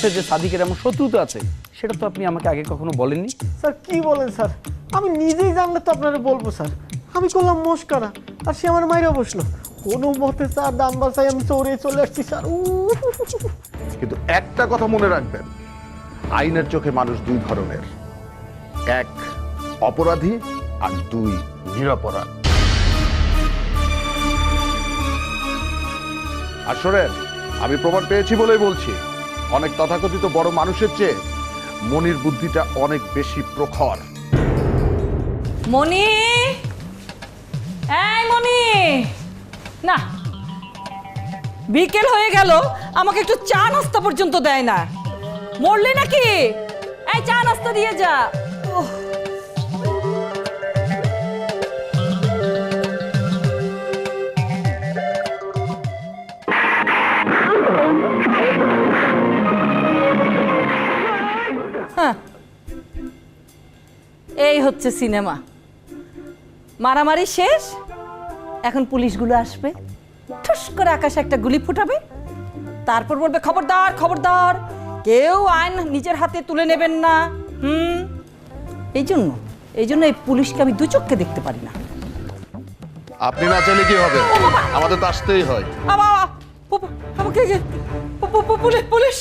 সাথে যে সাদিকের এমন শত্রুতা আছে সেটা তো আপনি আমাকে আগে কখনো বলেননি? স্যার কি বলেন স্যার? আমি নিজেই জানলে তো আপনারা বলব স্যার। আমি করলাম মস্কারা আর সে আমার মাইরা বসল। কোনো মতে স্যার দাম বাসায় আমি চৌড়ে চলে আসছি স্যার। কিন্তু একটা কথা মনে রাখবেন আইনের চোখে মানুষ দুই ধরনের। এক অপরাধী আর দুই নিরপরাধ। আর শোনেন আমি প্রমাণ পেয়েছি বলেই বলছি অনেক তথাকথিত বড় মানুষের চেয়ে মনির বুদ্ধিটা অনেক বেশি প্রখর। মনি! এই মনি! না, বিকেল হয়ে গেল, আমাকে একটু চা নাস্তা পর্যন্ত দেয় না। মরলি নাকি? এই চা নাস্তা দিয়ে যা। এই হচ্ছে সিনেমা। মারামারি শেষ এখন পুলিশগুলো আসবে। ঠুস করে আকাশে একটা গুলি ফুটাবে। তারপর বলবে খবরদার খবরদার কেউ আইন নিজের হাতে তুলে নেবেন না। হুম? এই জন্য এই জন্য এই পুলিশকে আমি দু চোখকে দেখতে পারি না। আপনি না চাইলে কি হবে? আমাদের তো আসতেই হয়। আমাকে পু- police police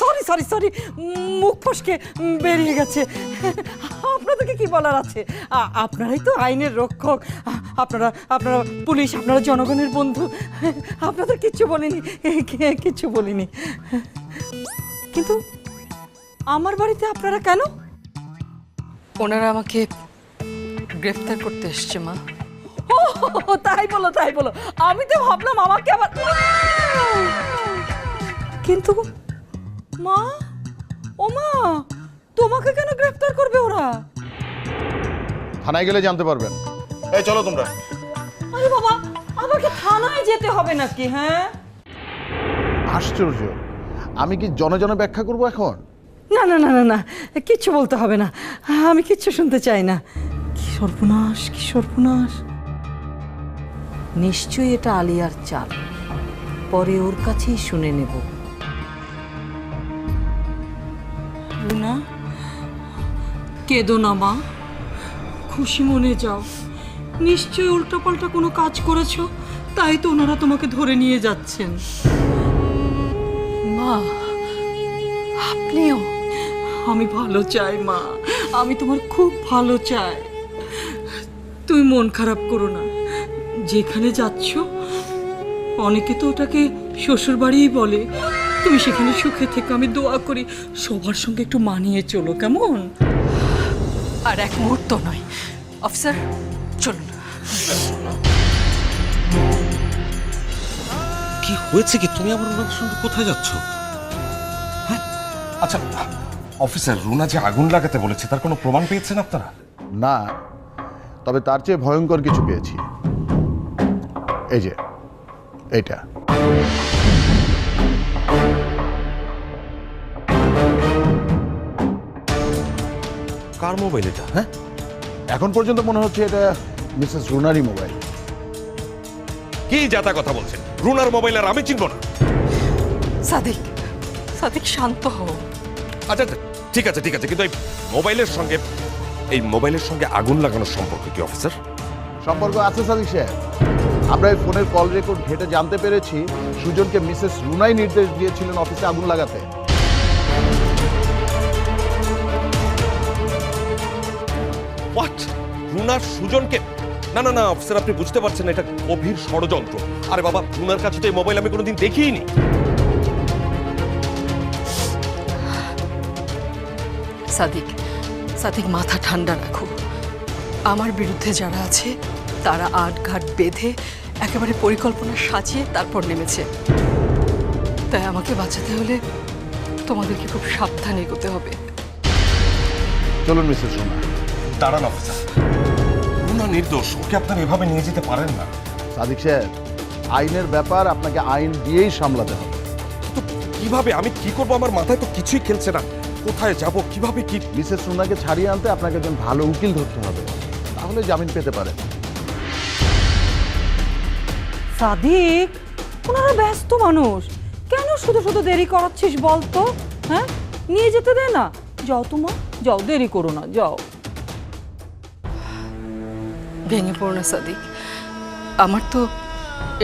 sorry sorry sorry, মুখ ফসকে বেরিয়ে গেছে। আপনাদেরকে কি বলার আছে? আপনারাই তো আইনের রক্ষক। আপনারা আপনারা পুলিশ, আপনারা জনগণের বন্ধু। আপনাদের কিচ্ছু বলিনি কিচ্ছু বলিনি। কিন্তু আমার বাড়িতে আপনারা কেন? ওনারা আমাকে গ্রেফতার করতে এসছে, মা। ও তাই বলো তাই বলো। আমি তো ভাবলাম আমাকে আবার কিন্তু মা ও মা তোমাকে কেন গ্রেফতার করবে ওরা? থানায় গেলে জানতে পারবেন। এই চলো তোমরা। আরে বাবা আমাকে থানায় যেতে হবে নাকি হ্যাঁ? আশ্চর্য। আমি কি জনে জনে ব্যাখ্যা করব এখন? না না না না না কিচ্ছু বলতে হবে না। আমি কিচ্ছু শুনতে চাই না। কি সর্বনাশ কি সর্বনাশ। নিশ্চয়ই এটা আলিয়ার চাল। পরে ওর কাছেই শুনে নেব। রুনা, কেঁদো না মা। খুশি মনে যাও। নিশ্চয়ই উল্টোপাল্টা কোনো কাজ করেছ, তাই তো ওনারা তোমাকে ধরে নিয়ে যাচ্ছেন। মা, আপনিও। আমি ভালো চাই, মা। আমি তোমার খুব ভালো চাই। তুমি মন খারাপ করো না। যেখানে যাচ্ছ অনেকে তো ওটাকে শ্বশুর বাড়িই বলে। তুমি সেখানে সুখে থেকে আমি দোয়া করি। সবার সঙ্গে একটু মানিয়ে চলো কেমন? আর এক মুহূর্ত নয়। অফিসার চলুন। কি হয়েছে কি? তুমি আবার ওনাদের সঙ্গে কোথায় যাচ্ছ? হ্যাঁ আচ্ছা অফিসার রুনা যে আগুন লাগাতে বলেছে তার কোনো প্রমাণ পেয়েছেন আপনারা? না তবে তার চেয়ে ভয়ঙ্কর কিছু পেয়েছি। এই যে এইটা। কার মোবাইল এটা? হ্যাঁ? এখন পর্যন্ত মনে হচ্ছে এটা মিসেস রুনারি মোবাইল। কি যাতা কথা বলছেন? রুনার মোবাইল আর আমি চিনব না। সাদিক সাদিক শান্ত হও। আচ্ছা আচ্ছা, ঠিক আছে ঠিক আছে কিন্তু এই মোবাইলের সঙ্গে এই মোবাইলের সঙ্গে আগুন লাগানোর সম্পর্ক কি অফিসার? সম্পর্ক আছে সাদিক সাহেব। আমরা এই ফোনের কল রেকর্ড ঘেটে জানতে পেরেছি সুজনকে মিসেস রুনাই নির্দেশ দিয়েছিলেন অফিসে আগুন লাগাতে। হোয়াট রুনার সুজনকে? না না না অফিসার আপনি বুঝতে পারছেন না, এটা গভীর ষড়যন্ত্র। আরে বাবা রুনার কাছে তো এই মোবাইল আমি কোনোদিন দেখিনি। সাদিক সাদিক মাথা ঠান্ডা রাখো। আমার বিরুদ্ধে যারা আছে তারা আট ঘাট বেঁধে একেবারে পরিকল্পনা সাজিয়ে তারপর নেমেছে। তাই আমাকে বাঁচাতে হলে তোমাদেরকে খুব সাবধানে এগোতে হবে। চলুন মিসেস রুনা। দাঁড়ান অফিসার। রুনা নির্দোষ ওকে আপনারা এভাবে নিয়ে যেতে পারেন না। সাদিক সাহেব আইনের ব্যাপার আপনাকে আইন দিয়েই সামলাতে হবে। তো কীভাবে? আমি কি করব? আমার মাথায় তো কিছুই খেলছে না। কোথায় যাব? কীভাবে কি? মিসেস রুনাকে ছাড়িয়ে আনতে আপনাকে একজন ভালো উকিল ধরতে হবে। তাহলে জামিন পেতে পারেন। সাদিক, ওনারা ব্যস্ত মানুষ। কেন শুধু শুধু দেরি করাচ্ছিস বল তো হ্যাঁ? নিয়ে যেতে দে না। যাও তোমা যাও, দেরি করো না, যাও। ভেঙে পড়ো না সাদিক। আমার তো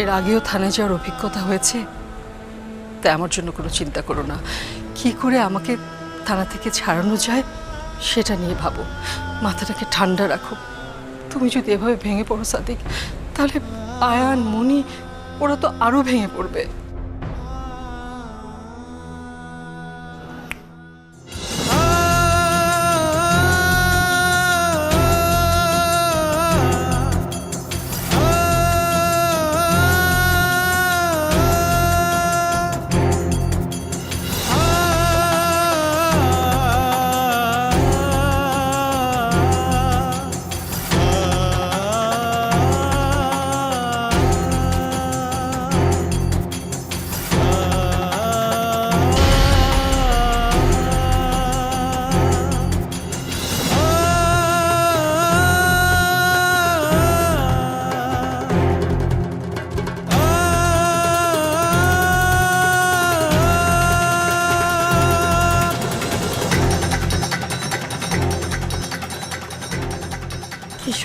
এর আগেও থানায় যাওয়ার অভিজ্ঞতা হয়েছে। তাই আমার জন্য কোনো চিন্তা করো না। কি করে আমাকে থানা থেকে ছাড়ানো যায়, সেটা নিয়ে ভাবো। মাথাটাকে ঠান্ডা রাখো। তুমি যদি এভাবে ভেঙে পড়ো সাদিক, তাহলে আয়ান মনি ওরা তো আরও ভেঙে পড়বে।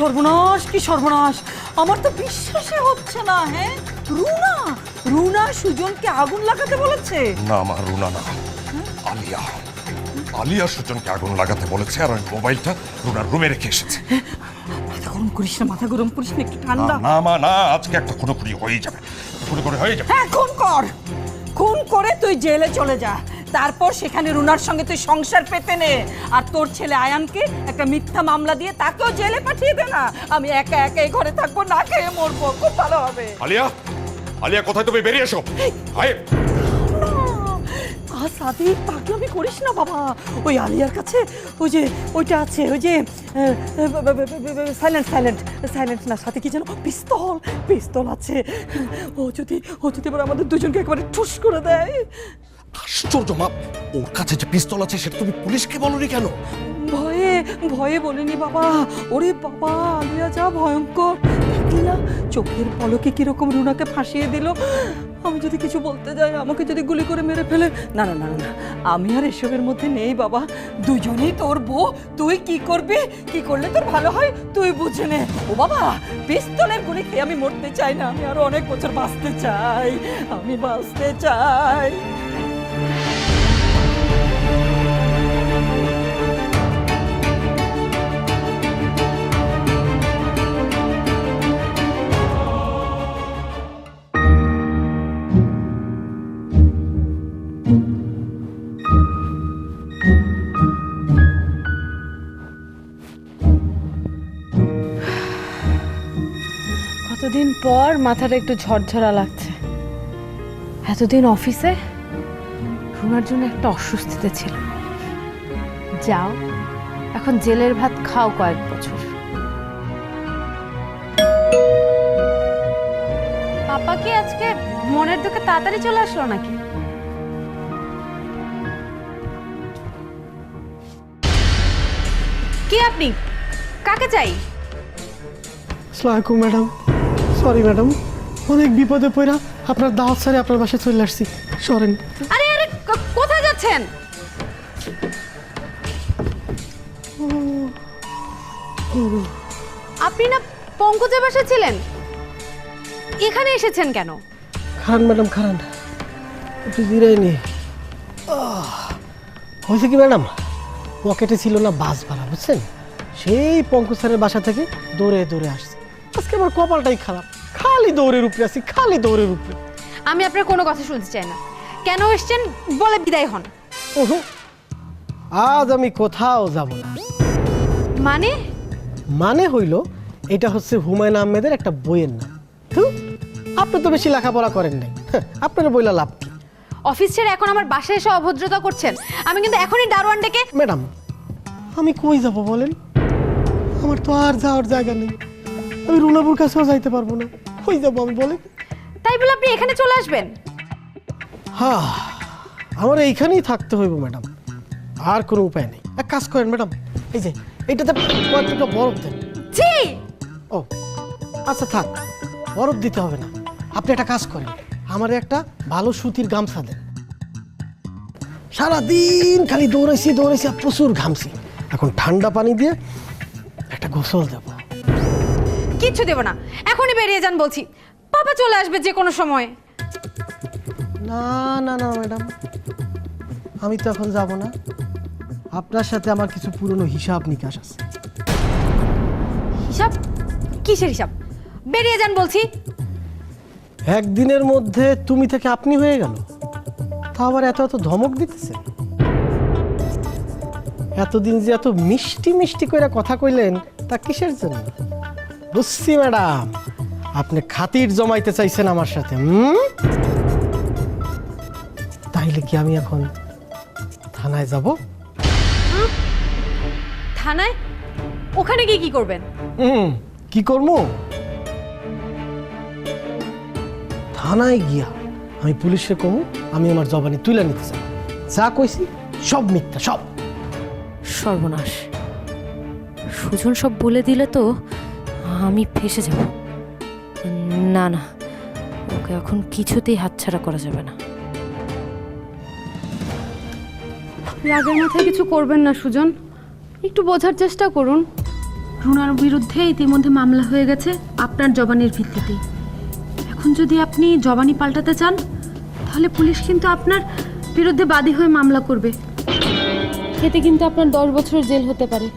সর্বনাশ কি সর্বনাশ? আমার তো বিশ্বাসই হচ্ছে না হ্যাঁ? রুনা রুনা সুজনকে আগুন লাগাতে বলেছে? না মা রুনা না। আলিয়া। আলিয়া সুজনকে আগুন লাগাতে বলেছে আর ওই মোবাইলটা রুনার রুমে রেখে এসেছে। মাথা গরম করিস না মাথা গরম করিস না একটু ঠান্ডা। না মা না আজকে একটা খুনো খুনি হয়ে যাবে। খুনো করে হয়ে যাবে। হ্যাঁ খুন কর। খুন করে তুই জেলে চলে যা। তারপর সেখানে রুনার সঙ্গে তুই সংসার পেতে নে। আর তোর ছেলে আয়ানকে একটা মিথ্যা মামলা দিয়ে তাকেও জেলে পাঠিয়ে দে না। আমি একা একা এই ঘরে থাকব না খেয়ে মরবো। খুব ভালো হবে। আলিয়া আলিয়া কোথায় তুমি? বেরিয়ে এসো। আয় আ সাদি পাগলামি করিস না বাবা। ওই আলিয়ার কাছে ওই যে ওইটা আছে ওই যে সাইলেন্ট সাইলেন্ট সাইলেন্ট না সাথে কি যেন? পিস্তল পিস্তল আছে। ও যদি ও যদি এবার আমাদের দুজনকে একবারে ঠুস করে দেয়। আশ্চর্য মা। ওর কাছে যে পিস্তল আছে সেটা তুমি পুলিশকে বলনি কেন? ভয়ে ভয়ে বলিনি বাবা। ওরে বাবা আলিয়া যা ভয়ঙ্কর। না? চোখের পলকে কীরকম রুনাকে ফাঁসিয়ে দিল। আমি যদি কিছু বলতে যাই আমাকে যদি গুলি করে মেরে ফেলে। না না না না, না। আমি আর এসবের মধ্যে নেই বাবা। দুজনেই তোর বউ। তুই কি করবি? কি করলে তোর ভালো হয়? তুই বুঝে নে। ও বাবা পিস্তলের গুলি খেয়ে আমি মরতে চাই না। আমি আরও অনেক বছর বাঁচতে চাই। আমি বাঁচতে চাই। কতদিন পর মাথাটা একটু ঝরঝরা লাগছে। এতদিন অফিসে রুনার জন্য একটা অস্বস্তিতে ছিল। যাও, এখন জেলের ভাত খাও কয়েক বছর। পাপা কি আজকে মনের দিকে তাড়াতাড়ি চলে আসলো নাকি? কি আপনি? কাকে চাই? আসসালামাইকুম ম্যাডাম। সরি ম্যাডাম অনেক বিপদে পড়া আপনার দাওয়াত সারে আপনার বাসায় চলে আসছি। সরেন আরে আরে ক- কোথায় যাচ্ছেন? আপনি না পঙ্কজের বাসায় ছিলেন? এখানে এসেছেন কেন? খান ম্যাডাম খান একটু জিরাই নি। হয়েছে কি ম্যাডাম পকেটে ছিল না বাস ভাড়া বুঝছেন? সেই পঙ্কজ স্যারের বাসা থেকে দৌড়ে দৌড়ে আসছে। আজকে আমার কপালটাই খারাপ। খালি দৌড়ের উপরে আছি খালি দৌড়ের উপরে আমি আপনার কোনো কথা শুনতে চাই না। কেন এসেছেন? বলে বিদায় হন। ওহো, আজ আমি কোথাও যাব না। মানে? মানে হইল এটা হচ্ছে হুমায়ুন আহমেদের একটা বইয়ের নাম। তো আপনি তো বেশি লেখাপড়া করেন নাই। হ্যাঁ, আপনার বইলা লাভ কি? অফিস ছেড়ে এখন আমার বাসায় এসে অভদ্রতা করছেন। আমি কিন্তু এখনই দারোয়ান ডেকে ম্যাডাম আমি কই যাব বলেন? আমার তো আর যাওয়ার জায়গা নেই। আমি রুনাপুর কাছেও যাইতে পারব না। কই যাব আমি বলেন? তাই বলে আপনি এখানে চলে আসবেন? হ্যাঁ আমার এইখানেই থাকতে হইব ম্যাডাম। আর কোনো উপায় নেই। এক কাজ করেন ম্যাডাম এই যে এইটাতে কয়েকটা বরফ দেন। জি ও আচ্ছা থাক বরফ দিতে হবে না। আপনি একটা কাজ করেন আমার একটা ভালো সুতির গামছা দেন। সারাদিন খালি দৌড়াইছি দৌড়াইছি আর প্রচুর ঘামছি। এখন ঠান্ডা পানি দিয়ে একটা গোসল দেব। কিচ্ছু দেব না। এখনই বেরিয়ে যান বলছি। পাপা চলে আসবে যে কোনো সময়। না না না ম্যাডাম। আমি তো এখন যাব না। আপনার সাথে আমার কিছু পুরনো হিসাব নিকাশ আছে। হিসাব? কিসের হিসাব? বেরিয়ে যান বলছি। একদিনের মধ্যে তুমি থেকে আপনি হয়ে গেল। তা আবার এত এত ধমক দিতেছে। এতদিন যে এত মিষ্টি মিষ্টি করে কথা কইলেন তা কিসের জন্য? বুঝছি ম্যাডাম। আপনি খাতির জমাইতে চাইছেন আমার সাথে হুম? তাইলে কি আমি এখন থানায় যাব? থানায়? ওখানে গিয়ে কি করবেন? হুম কি করব? থানায় গিয়া আমি পুলিশে কমু আমি আমার জবানি তুলে নিতে চাই। যা কইছি সব মিথ্যা সব। সর্বনাশ। সুজন সব বলে দিলে তো আমি ফেসে যাব। না না, ওকে এখন কিছুতেই হাতছাড়া করা যাবে না। রাগের মাথায় কিছু করবেন না, সুজন। একটু বোঝার চেষ্টা করুন। রুনার বিরুদ্ধে ইতিমধ্যে মামলা হয়ে গেছে আপনার জবানির ভিত্তিতে এখন যদি আপনি জবানি পাল্টাতে চান, তাহলে পুলিশ কিন্তু আপনার বিরুদ্ধে বাদী হয়ে মামলা করবে। এতে কিন্তু আপনার দশ বছরের জেল হতে পারে।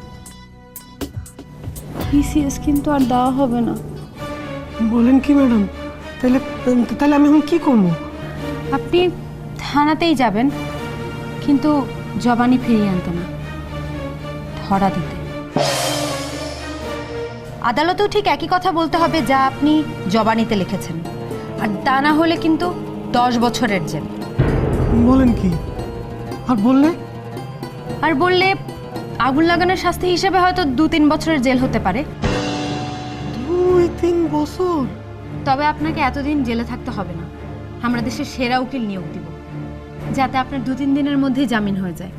পিসিএস কিন্তু আর দেওয়া হবে না। বলেন কি ম্যাডাম? তাহলে তাহলে আমি এখন কি করব? আপনি থানাতেই যাবেন কিন্তু জবানি ফিরিয়ে আনতে না। ধরা দিতে। আদালতেও ঠিক একই কথা বলতে হবে যা আপনি জবানিতে লিখেছেন। আর তা না হলে কিন্তু দশ বছরের জেল। বলেন কি? আর বললে? আর বললে আগুন লাগানোর শাস্তি হিসেবে হয়তো দু তিন বছরের জেল হতে পারে। দুই তিন বছর? তবে আপনাকে এতদিন জেলে থাকতে হবে না। আমরা দেশের সেরা উকিল নিয়োগ দিব যাতে আপনার দু তিন দিনের মধ্যেই জামিন হয়ে যায়।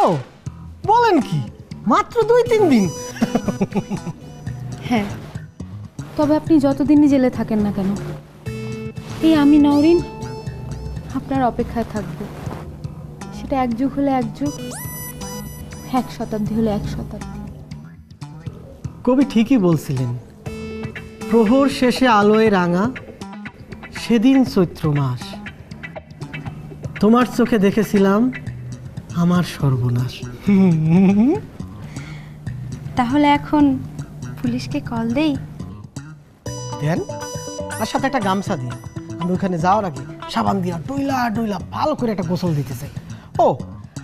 ও বলেন কি? মাত্র দুই তিন দিন? হ্যাঁ তবে আপনি যতদিনই জেলে থাকেন না কেন এই আমি নওরিন আপনার অপেক্ষায় থাকব। সেটা এক যুগ হলে এক যুগ এক শতাব্দী হলে এক শতাব্দী। কবি ঠিকই বলছিলেন প্রহর শেষে আলোয় রাঙা সেদিন চৈত্র মাস। তোমার চোখে দেখেছিলাম আমার সর্বনাশ। তাহলে এখন পুলিশকে কল দেই? দেন আর সাথে একটা গামছা দিয়ে। আমি ওখানে যাওয়ার আগে সাবান দিয়া ডইলা ডইলা ভালো করে একটা গোসল দিতে চাই। ও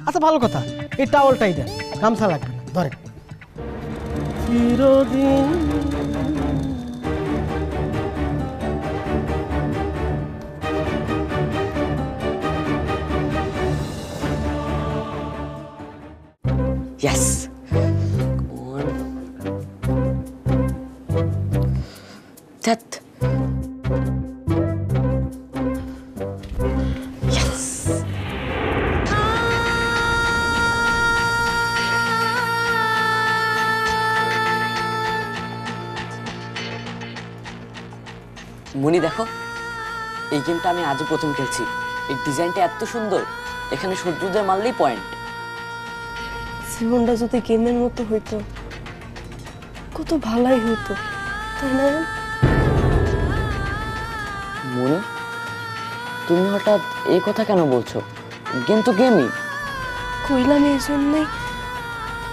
আচ্ছা ভালো কথা এই টাওয়ালটাই দেন গামছা লাগবে না ধরেন চিরদিন Yes. Come on. That. Yes. মনি দেখো। এই গেমটা আমি আজও প্রথম খেলছি। এই ডিজাইনটা এত সুন্দর এখানে সূর্যোদয় মারলেই পয়েন্ট জীবনটা যদি গেমের মতো হইতো কত ভালোই হইতো তাই না মনি তুমি হঠাৎ এই কথা কেন বলছো? গেম তো গেমই কইলাম এই জন্যই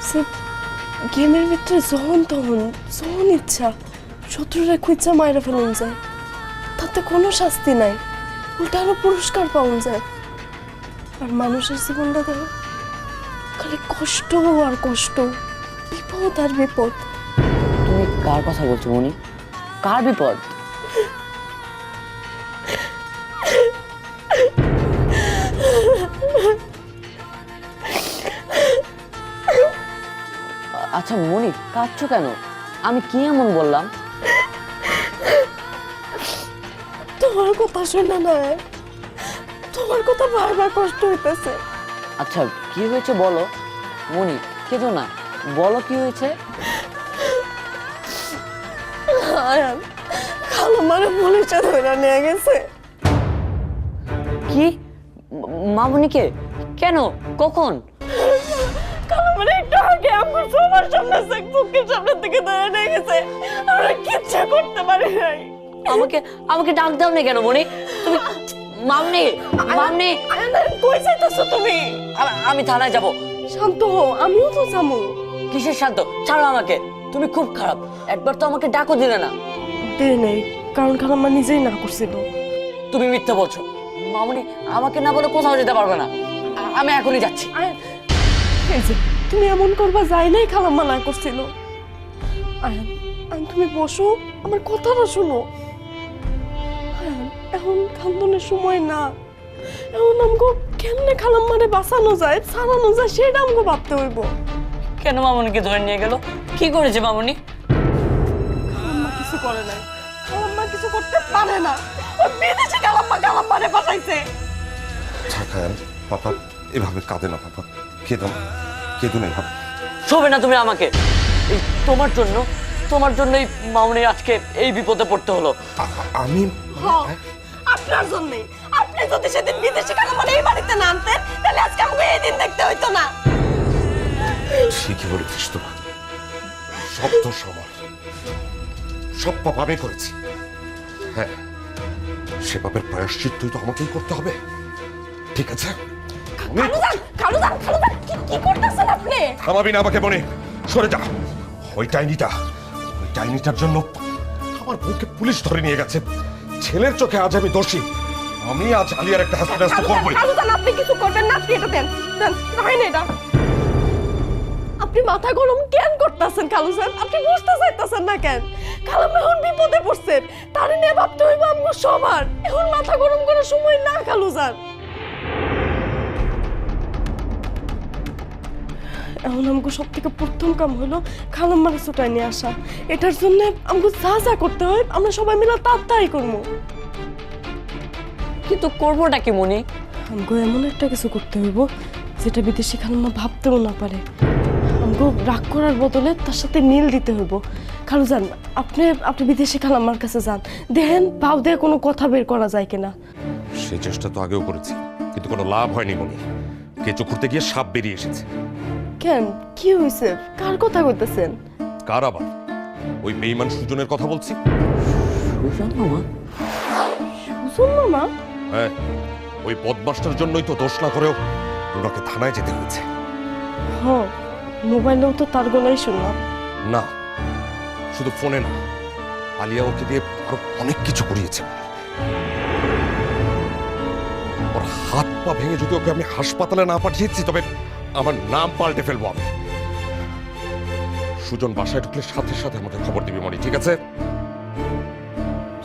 সে গেমের ভিতরে যখন তখন যখন ইচ্ছা শত্রুরা খুঁজা মায়েরা ফেলুন যায়। তাতে কোনো শাস্তি নাই। উল্টা আরও পুরস্কার পাওয়া যায়। আর মানুষের জীবনটা দেখো খালি কষ্ট আর কষ্ট, বিপদ আর বিপদ। তুমি কার কথা বলছো, মনি? কার বিপদ? আচ্ছা মনি, কাঁদছো কেন? আমি কি এমন বললাম? তোমার কথা শোনা না তোমার কথা বারবার কষ্ট হইতেছে। আচ্ছা কি হয়েছে বলো? মনি কেঁদো না। বলো কি হয়েছে? আয়ান খালো মারে পুলিশে ধরে নিয়ে গেছে। কি? ম- মামুনিকে কেন? কখন? কালো মানে একটু আগে আমার সবার সামনে চেকবুকের সামনে থেকে ধরে নিয়ে গেছে। আমরা কিচ্ছু করতে পারি নাই। আমাকে আমাকে ডাক দাও না কেন মনি তুমি মামনি মামনি। কই যাইতেছো তুমি? আমি থানায় যাব। শান্ত হো আমিও তো যাব। কিসের শান্ত? ছাড়ো আমাকে তুমি খুব খারাপ। একবার তো আমাকে ডাকও দিলে না। দে নেই কারণ খালাম্মা নিজেই না করছিল। তুমি মিথ্যা বলছো। মামনি আমাকে না বলে কোথাও যেতে পারবে না। আমি এখনই যাচ্ছি। তুমি এমন করবা যাই নাই খালাম্মা না করছিল। আয়ান তুমি বসো আমার কথাটা শোনো। এখন খান্দনের সময় না। এখন আমগো কেমনে খালাম্মারে বাঁচানো যায় ছাড়ানো যায় সেটা আমগো ভাবতে হইব। কেন মামনিকে ধরে নিয়ে গেল? কি করেছে মামনি? খালাম্মা কিছু করে নাই। খালাম্মা কিছু করতে পারে না। ওই বিদেশে খালাম্মা খালাম্মারে বাঁচাইছে থাকেন পাপা এভাবে কাঁদে না পাপা। কেঁদো না কেঁদো না এভাবে। শোবে না তুমি আমাকে। এই তোমার জন্য তোমার জন্যই মামনি আজকে এই বিপদে পড়তে হলো। আমি আপনার জন্যই আপনি যদি সেদিন বিদেশে খালাম্মারে এই বাড়িতে না আনতেন তাহলে আজকে আমাকে এই দিন দেখতে হইতো না। ঠিকই বলেছিস তোরা? সব দোষ আমার সব পাপ আমি করেছি। হ্যাঁ সে পাপের তো আমাকেই করতে হবে। ঠিক আছে? আমি খালুদান খালুদান খালুদান কি কি করতেছেন আপনি? থামাবি না আমাকে মনে সরে যা। ওই ডাইনিটা ওই ডাইনিটার জন্য আমার বউকে পুলিশ ধরে নিয়ে গেছে। ছেলের চোখে আজ আমি দোষী। আমি আজ আলিয়ার একটা হাসপাতাল করবোই আপনি কিছু করবেন না আপনি এটা দেন দেন হয় না এটা। আপনি মাথা গরম কেন করতেছেন খালুজান আপনি বুঝতে চাইতেছেন না কেন? খালাম এখন বিপদে পড়ছেন তার নিয়ে ভাবতে হইব আমগো সবার। এখন মাথা গরম করার সময় না খালুজান এখন আমগো সব থেকে প্রথম কাম হলো খালাম্মারে ছুটাই নিয়ে আসা। এটার জন্য আমগো যা যা করতে হয় আমরা সবাই মিলে তার তাই করব। কিন্তু করবোটা কি মনি? আমগো এমন একটা কিছু করতে হইব যেটা বিদেশি খালাম্মা ভাবতেও না পারে। আমগো রাগ করার বদলে তার সাথে মিল দিতে হইব। খালু যান আপনি আপনি বিদেশি খালাম্মার কাছে যান। দেখেন ভাব দিয়ে কোনো কথা বের করা যায় কিনা। সেই চেষ্টা তো আগেও করেছি কিন্তু কোনো লাভ হয়নি মনে। কেঁচো খুঁড়তে গিয়ে সাপ বেরিয়ে এসেছে। কেন কি হয়েছে কার কথা কইতেছেন? কার আবার? ওই বেইমান সুজনের কথা বলছি। সুজন মামা? সুজন মামা? হ্যাঁ ওই বদমাসটার জন্যই তো দোষ না করেও রুনাকে থানায় যেতে হয়েছে। হ্যাঁ মোবাইলেও তো তার গলাই শুনলাম না শুধু ফোনে না আলিয়া ওকে দিয়ে আরও অনেক কিছু করিয়েছে। ওর হাত পা ভেঙে যদি ওকে আমি হাসপাতালে না পাঠিয়েছি তবে আমার নাম পাল্টে ফেলব আমি। সুজন বাসায় ঢুকলে সাথে সাথে আমাকে খবর দিবি মনি ঠিক আছে?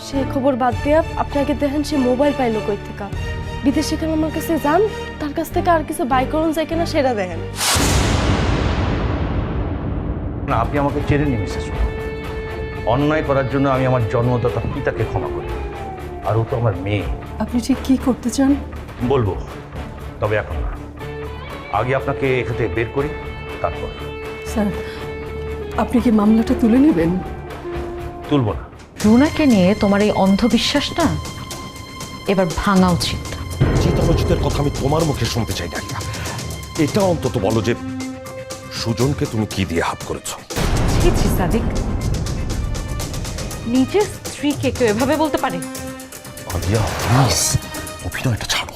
সে খবর বাদ দিয়া আপনাকে দেখেন সে মোবাইল পাইলো কই থেকে বিদেশি আমার কাছে যান? তার কাছ থেকে আর কিছু বাই করুন যায় কিনা সেটা দেখেন। না আপনি আমাকে চেনে নিন মিসেস অন্যায় করার জন্য আমি আমার জন্মদাতা পিতাকে ক্ষমা করি। আর ও তো আমার মেয়ে। আপনি ঠিক কি করতে চান? বলব তবে এখন না। আগে আপনাকে এখান থেকে বের করি তারপর। স্যার আপনি কি মামলাটা তুলে নেবেন? তুলবো না। রুনাকে নিয়ে তোমার এই অন্ধবিশ্বাসটা এবার ভাঙা উচিত। চিতালোচিতের কথা আমি তোমার মুখে শুনতে চাই না এটা অন্তত বলো যে সুজনকে তুমি কি দিয়ে হাত করেছ? ছি ছি সাদিক। নিজের স্ত্রীকে কেউ এভাবে বলতে পারে? আলিয়া প্লিজ অভিনয়টা ছাড়ো।